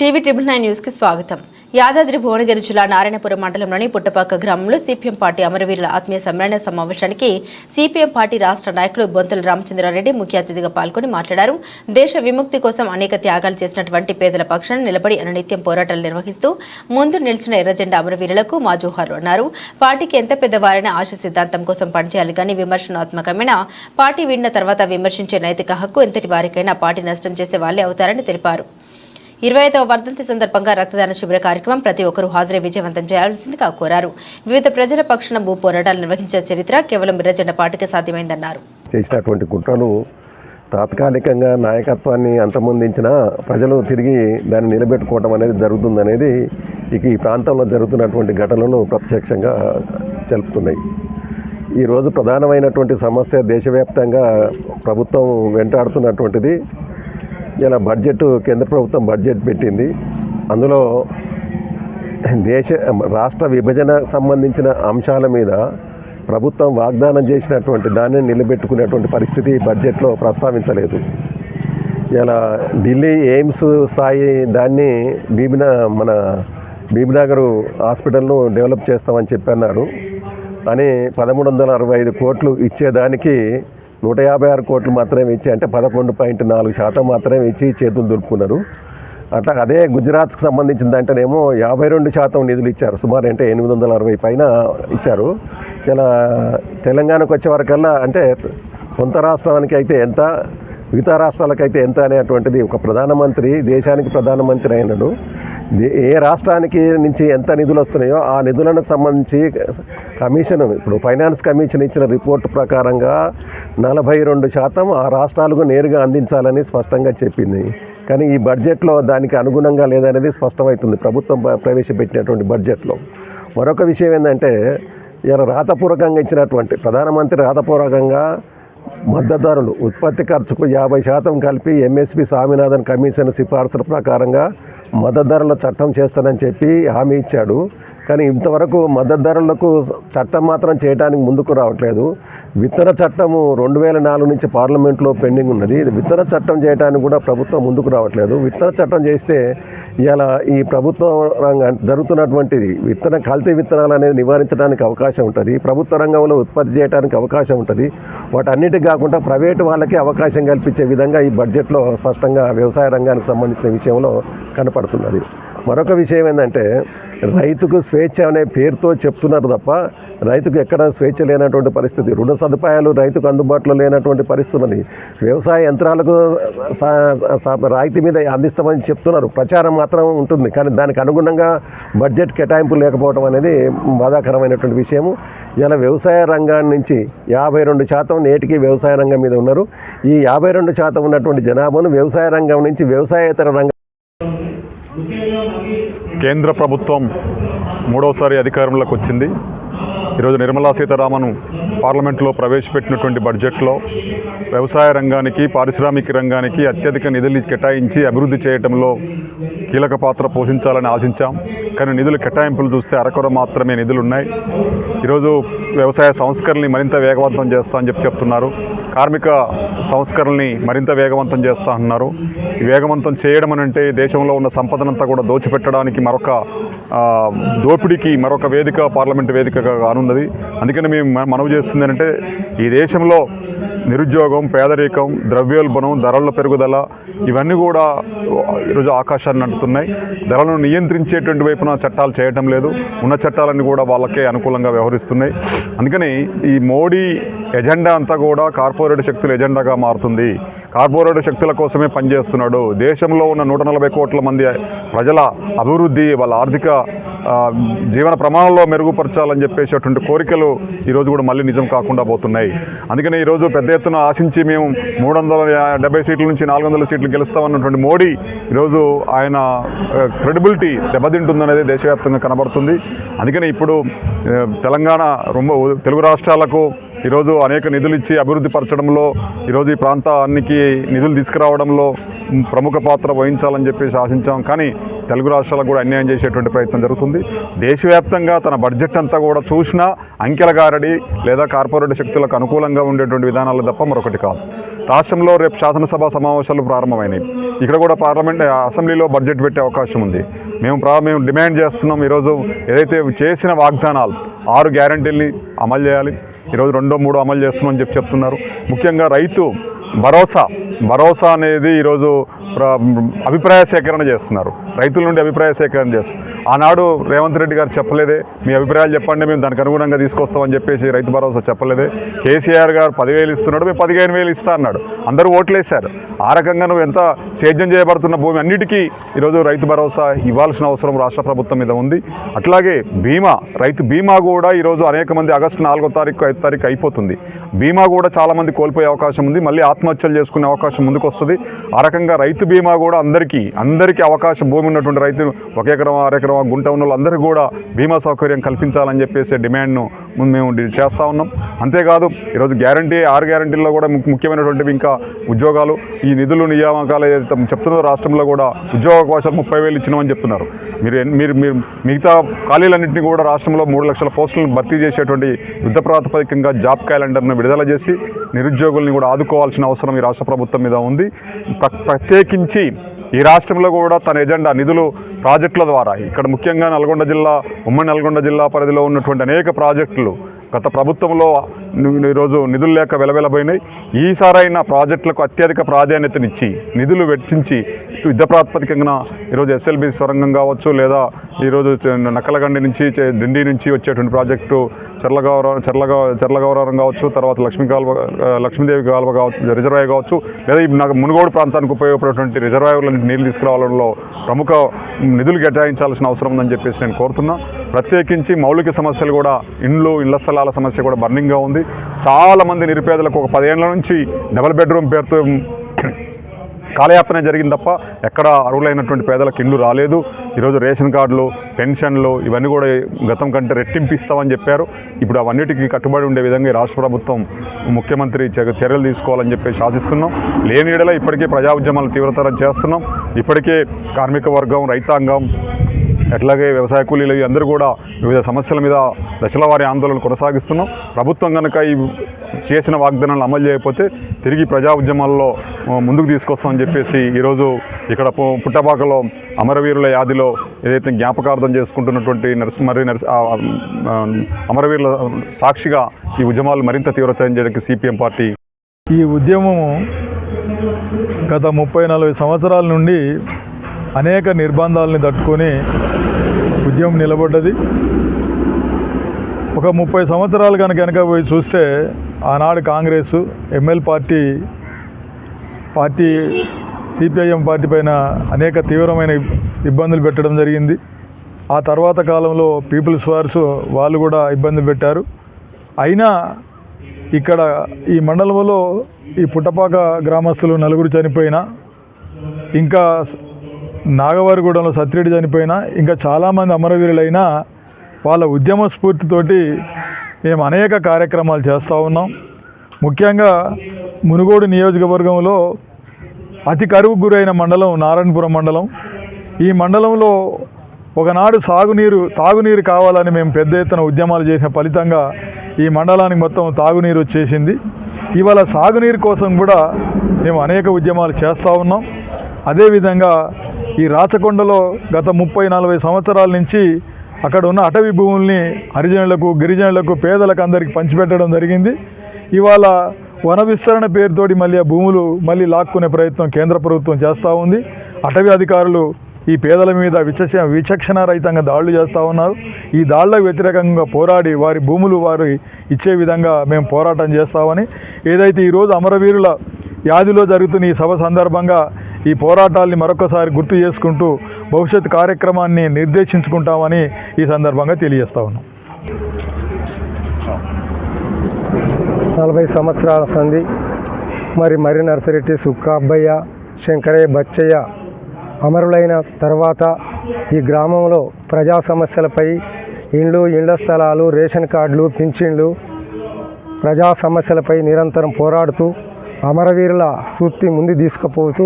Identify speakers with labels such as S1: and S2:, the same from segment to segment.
S1: TV triple nine న్యూస్కి స్వాగతం. యాదాద్రి భువనగిరి జిల్లా నారాయణపురం మండలంలోని పుట్టపాక గ్రామంలో సిపిఎం పార్టీ అమరవీరుల ఆత్మీయ సమ్మేళన సమావేశానికి సిపిఎం పార్టీ రాష్ట్ర నాయకులు బొంతుల రామచంద్రారెడ్డి ముఖ్య అతిథిగా పాల్గొని మాట్లాడారు. దేశ విముక్తి కోసం అనేక త్యాగాలు చేసినటువంటి పేదల పక్షాన్ని నిలబడి అనునిత్యం పోరాటాలు నిర్వహిస్తూ ముందు నిలిచిన ఎర్రజెండా అమరవీరులకు మా జోహార్లు అన్నారు. పార్టీకి ఎంత పెద్దవారైనా ఆశ సిద్ధాంతం కోసం పనిచేయాలి కానీ విమర్శనాత్మకమైన పార్టీ వీడిన తర్వాత విమర్శించే నైతిక హక్కు ఎంతటి వారికైనా పార్టీ నష్టం చేసే వాళ్ళే అవుతారని తెలిపారు. ఇరవై ఐదవ వర్ధంతి సందర్భంగా రక్తదాన శిబిర కార్యక్రమం ప్రతి ఒక్కరూ హాజరై విజయవంతం చేయాల్సిందిగా కోరారు. వివిధ ప్రజల పక్షణ భూ పోరాటాలు నిర్వహించిన చరిత్ర కేవలం బిర్రజెండ పాటికే సాధ్యమైందన్నారు.
S2: చేసినటువంటి కుట్రలు తాత్కాలికంగా నాయకత్వాన్ని అంతమొందించిన ప్రజలు తిరిగి దాన్ని నిలబెట్టుకోవడం అనేది జరుగుతుందనేది ఇక ఈ ప్రాంతంలో జరుగుతున్నటువంటి ఘటనలు ప్రత్యక్షంగా తెలుపుతున్నాయి ఈరోజు ప్రధానమైనటువంటి సమస్య దేశవ్యాప్తంగా ప్రభుత్వం వెంటాడుతున్నటువంటిది ఇలా బడ్జెట్ కేంద్ర ప్రభుత్వం బడ్జెట్ పెట్టింది. అందులో దేశ రాష్ట్ర విభజన సంబంధించిన అంశాల మీద ప్రభుత్వం వాగ్దానం చేసినటువంటి దాన్ని నిలబెట్టుకునేటువంటి పరిస్థితి బడ్జెట్లో ప్రస్తావించలేదు. ఇలా ఢిల్లీ ఎయిమ్స్ స్థాయి దాన్ని బీబిన మన బీబీనగర్ హాస్పిటల్ను డెవలప్ చేస్తామని చెప్పన్నారు అని పదమూడు వందల అరవై ఐదు కోట్లు ఇచ్చేదానికి నూట యాభై ఆరు కోట్లు మాత్రమే ఇచ్చి అంటే పదకొండు పాయింట్ నాలుగు శాతం మాత్రమే ఇచ్చి చేతులు దులుపుకున్నారు. అట్లా అదే గుజరాత్కి సంబంధించిన దాంట్లోనేమో యాభై రెండు శాతం నిధులు ఇచ్చారు. సుమారు అంటే ఎనిమిది వందల అరవై పైన ఇచ్చారు. ఇలా తెలంగాణకు వచ్చే వరకల్లా అంటే సొంత రాష్ట్రానికి అయితే ఎంత మిగతా రాష్ట్రాలకైతే ఎంత అనేటువంటిది ఒక ప్రధానమంత్రి దేశానికి ప్రధానమంత్రి అయినడు. ఏ రాష్ట్రానికి నుంచి ఎంత నిధులు వస్తున్నాయో ఆ నిధులకు సంబంధించి కమిషన్ ఇప్పుడు ఫైనాన్స్ కమిషన్ ఇచ్చిన రిపోర్ట్ ప్రకారంగా నలభై రెండు శాతం ఆ రాష్ట్రాలకు నేరుగా అందించాలని స్పష్టంగా చెప్పింది. కానీ ఈ బడ్జెట్లో దానికి అనుగుణంగా లేదనేది స్పష్టమవుతుంది. ప్రభుత్వం ప్రవేశపెట్టినటువంటి బడ్జెట్లో. మరొక విషయం ఏంటంటే ఇలా రాతపూర్వకంగా ఇచ్చినటువంటి ప్రధానమంత్రి రాతపూర్వకంగా మద్దతుదారులు ఉత్పత్తి ఖర్చుకు యాభై శాతం కలిపి ఎంఎస్పి స్వామినాథన్ కమిషన్ సిఫార్సుల ప్రకారంగా మద్దతు ధరల చట్టం చేస్తానని చెప్పి హామీ ఇచ్చాడు. కానీ ఇంతవరకు మద్దతు ధరలకు చట్టం మాత్రం చేయడానికి ముందుకు రావట్లేదు. విత్తన చట్టము రెండు వేల నాలుగు నుంచి పార్లమెంట్లో పెండింగ్ ఉన్నది. విత్తన చట్టం చేయడానికి కూడా ప్రభుత్వం ముందుకు రావట్లేదు. విత్తన చట్టం చేస్తే ఇలా ఈ ప్రభుత్వ రంగం జరుగుతున్నటువంటిది విత్తన కల్తీ విత్తనాలు అనేది నివారించడానికి అవకాశం ఉంటుంది. ప్రభుత్వ రంగంలో ఉత్పత్తి చేయడానికి అవకాశం ఉంటుంది. వాటన్నిటి కాకుండా ప్రైవేటు వాళ్ళకి అవకాశం కల్పించే విధంగా ఈ బడ్జెట్లో స్పష్టంగా వ్యవసాయ రంగానికి సంబంధించిన విషయంలో కనపడుతున్నది. మరొక విషయం ఏంటంటే రైతుకు స్వేచ్ఛ అనే పేరుతో చెప్తున్నారు తప్ప రైతుకు ఎక్కడ స్వేచ్ఛ లేనటువంటి పరిస్థితి రుణ సదుపాయాలు రైతుకు అందుబాటులో లేనటువంటి పరిస్థితులని వ్యవసాయ యంత్రాలకు సా- రాయితీ మీద అందిస్తామని చెప్తున్నారు. ప్రచారం మాత్రం ఉంటుంది కానీ దానికి అనుగుణంగా బడ్జెట్ కేటాయింపు లేకపోవడం అనేది బాధాకరమైనటువంటి విషయము. ఇలా వ్యవసాయ రంగాన్ని నుంచి యాభై రెండు శాతం నేటికి వ్యవసాయ రంగం మీద ఉన్నారు. ఈ యాభై రెండు శాతం ఉన్నటువంటి జనాభాను వ్యవసాయ రంగం నుంచి వ్యవసాయేతర రంగం
S3: కేంద్ర ప్రభుత్వం మూడవసారి అధికారంలోకి వచ్చింది. ఈరోజు నిర్మలా సీతారామన్ పార్లమెంట్లో ప్రవేశపెట్టినటువంటి బడ్జెట్లో వ్యవసాయ రంగానికి పారిశ్రామిక రంగానికి అత్యధిక నిధులు కేటాయించి అభివృద్ధి చేయడంలో కీలక పాత్ర పోషించాలని ఆశించాం. కానీ నిధుల కేటాయింపులు చూస్తే అరకొర మాత్రమే నిధులు ఉన్నాయి ఈరోజు వ్యవసాయ సంస్కరణని మరింత వేగవంతం చేస్తా అని చెప్పి చెప్తున్నారు. కార్మిక సంస్కరణని మరింత వేగవంతం చేస్తా అన్నారు. వేగవంతం చేయడం అని అంటే దేశంలో ఉన్న సంపదనంతా కూడా దోచిపెట్టడానికి మరొక దోపిడీకి మరొక వేదిక పార్లమెంట్ వేదికగా కానున్నది. అందుకని మేము మనవి చేస్తాం వస్తుంది అంటే ఈ దేశంలో నిరుద్యోగం పేదరికం ద్రవ్యోల్బణం ధరల పెరుగుదల ఇవన్నీ కూడా ఈరోజు ఆకాశాన్ని నడుతున్నాయి ధరలను నియంత్రించేటువంటి వైపున చట్టాలు చేయటం లేదు. ఉన్న చట్టాలన్నీ కూడా వాళ్ళకే అనుకూలంగా వ్యవహరిస్తున్నాయి. అందుకని ఈ మోడీ ఎజెండా అంతా కూడా కార్పొరేట్ శక్తుల ఎజెండాగా మారుతుంది. కార్పొరేట్ శక్తుల కోసమే పనిచేస్తున్నాడు. దేశంలో ఉన్న నూట నలభై కోట్ల మంది ప్రజల అభివృద్ధి వాళ్ళ ఆర్థిక జీవన ప్రమాణంలో మెరుగుపరచాలని చెప్పేసేటువంటి కోరికలు ఈరోజు కూడా మళ్ళీ నిజం కాకుండా పోతున్నాయి. అందుకని ఈరోజు పెద్ద ఎత్తున ఆశించి మేము మూడు వందల డెబ్బై సీట్ల నుంచి నాలుగు వందల సీట్లు గెలుస్తామన్నటువంటి మోడీ ఈరోజు ఆయన క్రెడిబిలిటీ దెబ్బతింటుందనేది దేశవ్యాప్తంగా కనబడుతుంది. అందుకని ఇప్పుడు తెలంగాణ రొమ్మ తెలుగు రాష్ట్రాలకు ఈరోజు అనేక నిధులు ఇచ్చి అభివృద్ధి పరచడంలో ఈరోజు ఈ ప్రాంతానికి నిధులు తీసుకురావడంలో ప్రముఖ పాత్ర వహించాలని చెప్పేసి ఆశించాం. కానీ తెలుగు రాష్ట్రాలకు కూడా అన్యాయం చేసేటువంటి ప్రయత్నం జరుగుతుంది. దేశవ్యాప్తంగా తన బడ్జెట్ అంతా కూడా చూసినా అంకెల గారడి లేదా కార్పొరేట్ శక్తులకు అనుకూలంగా ఉండేటువంటి విధానాలు తప్ప మరొకటి కాదు. రాష్ట్రంలో రేపు శాసనసభ సమావేశాలు ప్రారంభమైనాయి. ఇక్కడ కూడా పార్లమెంట్ అసెంబ్లీలో బడ్జెట్ పెట్టే అవకాశం ఉంది. మేము ప్రా మేము డిమాండ్ చేస్తున్నాం ఈరోజు ఏదైతే చేసిన వాగ్దానాలు ఆరు గ్యారంటీల్ని అమలు చేయాలి. ఈరోజు రెండో మూడో అమలు చేస్తున్నామని చెప్పి చెప్తున్నారు. ముఖ్యంగా రైతు భరోసా భరోసా అనేది ఈరోజు అభిప్రాయ సేకరణ చేస్తున్నారు. రైతుల నుండి అభిప్రాయ సేకరణ చేస్తున్నారు ఆనాడు రేవంత్ రెడ్డి గారు చెప్పలేదే. మీ అభిప్రాయాలు చెప్పండి మేము దానికి అనుగుణంగా తీసుకొస్తామని చెప్పేసి రైతు భరోసా చెప్పలేదే. కేసీఆర్ గారు పదివేలు ఇస్తున్నాడు మేము పదిహేను వేలు ఇస్తా అన్నాడు. అందరూ ఓట్లేశారు. ఆ రకంగా నువ్వు ఎంత సేద్యం చేయబడుతున్న భూమి అన్నిటికీ ఈరోజు రైతు భరోసా ఇవ్వాల్సిన అవసరం రాష్ట్ర ప్రభుత్వం మీద ఉంది. అట్లాగే బీమా రైతు బీమా కూడా ఈరోజు అనేక మంది ఆగస్టు నాలుగో తారీఖు ఐదు తారీఖు అయిపోతుంది. బీమా కూడా చాలామంది కోల్పోయే అవకాశం ఉంది. మళ్ళీ ఆత్మహత్యలు చేసుకునే అవకాశం ముందుకు వస్తుంది ఆ రకంగా రైతు బీమా కూడా అందరికీ అందరికీ అవకాశం భూమి ఉన్నటువంటి రైతు ఒక ఎకరం అరెకరం గుంట ఉన్న వాళ్ళందరికీ కూడా బీమా సౌకర్యం కల్పించాలని చెప్పేసి డిమాండ్ను ముందు మేము చేస్తూ ఉన్నాం. అంతేకాదు ఈరోజు గ్యారంటీ ఆరు గ్యారంటీల్లో కూడా ముఖ్యమైనటువంటివి ఇంకా ఉద్యోగాలు. ఈ నిధులు నియామకాలు ఏదైతే చెప్తున్నారో రాష్ట్రంలో కూడా ఉద్యోగ అవకాశాలు ముప్పై వేలు ఇచ్చినామని చెప్తున్నారు. మీరు మీరు మీరు మిగతా ఖాళీలన్నింటినీ కూడా రాష్ట్రంలో మూడు లక్షల పోస్టులను భర్తీ చేసేటువంటి యుద్ధ ప్రాతిపదికంగా జాబ్ క్యాలెండర్ను విడుదల చేసి నిరుద్యోగుల్ని కూడా ఆదుకోవాల్సిన అవసరం ఈ రాష్ట్ర ప్రభుత్వం మీద ఉంది. ప్ర- ప్రత్యేకించి ఈ రాష్ట్రంలో కూడా తన ఎజెండా నిధులు ప్రాజెక్టుల ద్వారా. ఇక్కడ ముఖ్యంగా నల్గొండ జిల్లా ఉమ్మడి నల్గొండ జిల్లా పరిధిలో ఉన్నటువంటి అనేక ప్రాజెక్టులు గత ప్రభుత్వంలో ఈరోజు నిధులు లేక వెలవెలబోయినాయి. ఈసారైన ప్రాజెక్టులకు అత్యధిక ప్రాధాన్యతనిచ్చి నిధులు వెచ్చించి యుద్ధ ప్రాతిపదికంగా ఈరోజు ఎస్ఎల్బి సొరంగం కావచ్చు లేదా ఈరోజు నక్కలగండి నుంచి చే- దిండి నుంచి వచ్చేటువంటి ప్రాజెక్టు చర్లగౌర చర్లగౌ చర్లగౌరవం కావచ్చు తర్వాత లక్ష్మీ కాలువ లక్ష్మీదేవి కాలువ కావచ్చు రిజర్వాయర్ కావచ్చు లేదా ఈ నాకు మునుగోడు ప్రాంతానికి ఉపయోగపడేటువంటి రిజర్వాయర్ల నీళ్ళు నీళ్ళు తీసుకురావడంలో ప్రముఖ నిధులు కేటాయించాల్సిన అవసరం ఉందని చెప్పేసి నేను కోరుతున్నా. ప్రత్యేకించి మౌలిక సమస్యలు కూడా ఇండ్లు ఇళ్ళ స్థలాల సమస్య కూడా బర్నింగ్గా ఉంది. చాలామంది నిరుపేదలకు ఒక పదేళ్ళ నుంచి డబల్ బెడ్రూమ్ పేరుతో కాలయాపన జరిగింది తప్ప ఎక్కడ అర్హులైనటువంటి పేదలకు ఇండ్లు రాలేదు. ఈరోజు రేషన్ కార్డులు పెన్షన్లు ఇవన్నీ కూడా గతం కంటే రెట్టింపు ఇస్తామని చెప్పారు. ఇప్పుడు అవన్నిటికీ కట్టుబడి ఉండే విధంగా రాష్ట్ర ప్రభుత్వం ముఖ్యమంత్రి చర్యలు తీసుకోవాలని చెప్పేసి ఆశిస్తున్నాం. లేని ఇప్పటికే ప్రజా ఉద్యమాలు తీవ్రతరం చేస్తున్నాం. ఇప్పటికే కార్మిక వర్గం రైతాంగం అట్లాగే వ్యవసాయ కూలీలు అందరూ కూడా వివిధ సమస్యల మీద దశల వారి ఆందోళన కొనసాగిస్తున్నాం. ప్రభుత్వం కనుక ఈ చేసిన వాగ్దానాలు అమలు చేయకపోతే తిరిగి ప్రజా ఉద్యమాల్లో ముందుకు తీసుకొస్తామని చెప్పేసి ఈరోజు ఇక్కడ పుట్టపాకలో అమరవీరుల యాదిలో ఏదైతే జ్ఞాపకార్థం చేసుకుంటున్నటువంటి నరసి మరి నరసి అమరవీరుల సాక్షిగా ఈ ఉద్యమాలు మరింత తీవ్రతరం చేయడానికి సిపిఎం పార్టీ
S4: ఈ ఉద్యమము గత ముప్పై నలభై సంవత్సరాల నుండి అనేక నిర్బంధాలని తట్టుకొని ఉద్యమం నిలబడ్డది. ఒక ముప్పై సంవత్సరాలు కనుక వెనక పోయి చూస్తే ఆనాడు Congress ML party party CPIM party పైన అనేక తీవ్రమైన ఇబ్బందులు పెట్టడం జరిగింది. ఆ తర్వాత కాలంలో పీపుల్స్ వార్స్ వాళ్ళు కూడా ఇబ్బందులు పెట్టారు. అయినా ఇక్కడ ఈ మండలంలో ఈ పుట్టపాక గ్రామస్తులు నలుగురు చనిపోయినా ఇంకా నాగవారిగూడెంలో సత్రెడ్డి చనిపోయినా ఇంకా చాలామంది అమరవీరులైనా వాళ్ళ ఉద్యమ స్ఫూర్తితోటి మేము అనేక కార్యక్రమాలు చేస్తూ ఉన్నాం. ముఖ్యంగా మునుగోడు నియోజకవర్గంలో అతి కరువు గురైన మండలం నారాయణపురం మండలం. ఈ మండలంలో ఒకనాడు సాగునీరు తాగునీరు కావాలని మేము పెద్ద ఎత్తున ఉద్యమాలు చేసిన ఫలితంగా ఈ మండలానికి మొత్తం తాగునీరు వచ్చేసింది. ఇవాళ సాగునీరు కోసం కూడా మేము అనేక ఉద్యమాలు చేస్తూ ఉన్నాం. అదేవిధంగా ఈ రాచకొండలో గత ముప్పై నలభై సంవత్సరాల నుంచి అక్కడ ఉన్న అటవీ భూముల్ని హరిజనులకు గిరిజనులకు పేదలకు అందరికీ పంచిపెట్టడం జరిగింది. ఇవాళ వన విస్తరణ పేరుతోటి మళ్ళీ ఆ భూములు మళ్ళీ లాక్కునే ప్రయత్నం కేంద్ర ప్రభుత్వం చేస్తూ ఉంది. అటవీ అధికారులు ఈ పేదల మీద విచక్ష విచక్షణ రహితంగా దాడులు చేస్తూ ఉన్నారు. ఈ దాడులకు వ్యతిరేకంగా పోరాడి వారి భూములు వారి ఇచ్చే విధంగా మేము పోరాటం చేస్తామని. ఏదైతే ఈరోజు అమరవీరుల యాదిలో జరుగుతున్న ఈ సభ సందర్భంగా ఈ పోరాటాల్ని మరొకసారి గుర్తు చేసుకుంటూ భవిష్యత్ కార్యక్రమాన్ని నిర్దేశించుకుంటామని ఈ సందర్భంగా తెలియజేస్తా ఉన్నాం.
S5: నలభై సంవత్సరాల సంధి మరి మరి నర్సిరెడ్డి సుక్కాబ్బయ్య శంకరయ్య బచ్చయ్య అమరులైన తర్వాత ఈ గ్రామంలో ప్రజా సమస్యలపై ఇండ్లు ఇండ్ల స్థలాలు రేషన్ కార్డులు పింఛన్లు ప్రజా సమస్యలపై నిరంతరం పోరాడుతూ అమరవీరుల స్ఫూర్తి ముందు తీసుకుపోతూ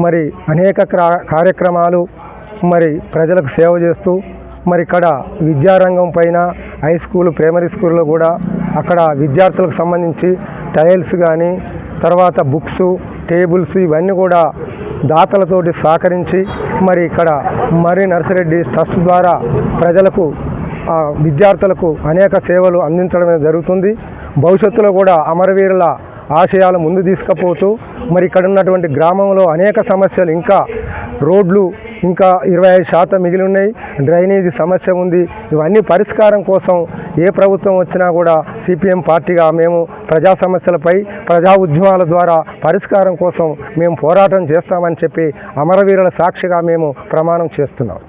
S5: మరి అనేక క్రా- కార్యక్రమాలు మరి ప్రజలకు సేవ చేస్తూ మరి ఇక్కడ విద్యారంగం పైన హై స్కూల్ ప్రైమరీ స్కూల్లో కూడా అక్కడ విద్యార్థులకు సంబంధించి టైల్స్ కానీ తర్వాత బుక్స్ టేబుల్స్ ఇవన్నీ కూడా దాతలతోటి సహకరించి మరి ఇక్కడ మరి నర్సిరెడ్డి ట్రస్ట్ ద్వారా ప్రజలకు విద్యార్థులకు అనేక సేవలు అందించడమే జరుగుతుంది. భవిష్యత్తులో కూడా అమరవీరుల ఆశయాలు ముందు తీసుకుపోతూ మరి ఇక్కడ ఉన్నటువంటి గ్రామంలో అనేక సమస్యలు ఇంకా రోడ్లు ఇంకా ఇరవై ఐదు శాతం మిగిలి ఉన్నాయి డ్రైనేజీ సమస్య ఉంది. ఇవన్నీ పరిష్కారం కోసం ఏ ప్రభుత్వం వచ్చినా కూడా సిపిఎం పార్టీగా మేము ప్రజా సమస్యలపై ప్రజా ఉద్యమాల ద్వారా పరిష్కారం కోసం మేము పోరాటం చేస్తామని చెప్పి అమరవీరుల సాక్షిగా మేము ప్రమాణం చేస్తున్నాం.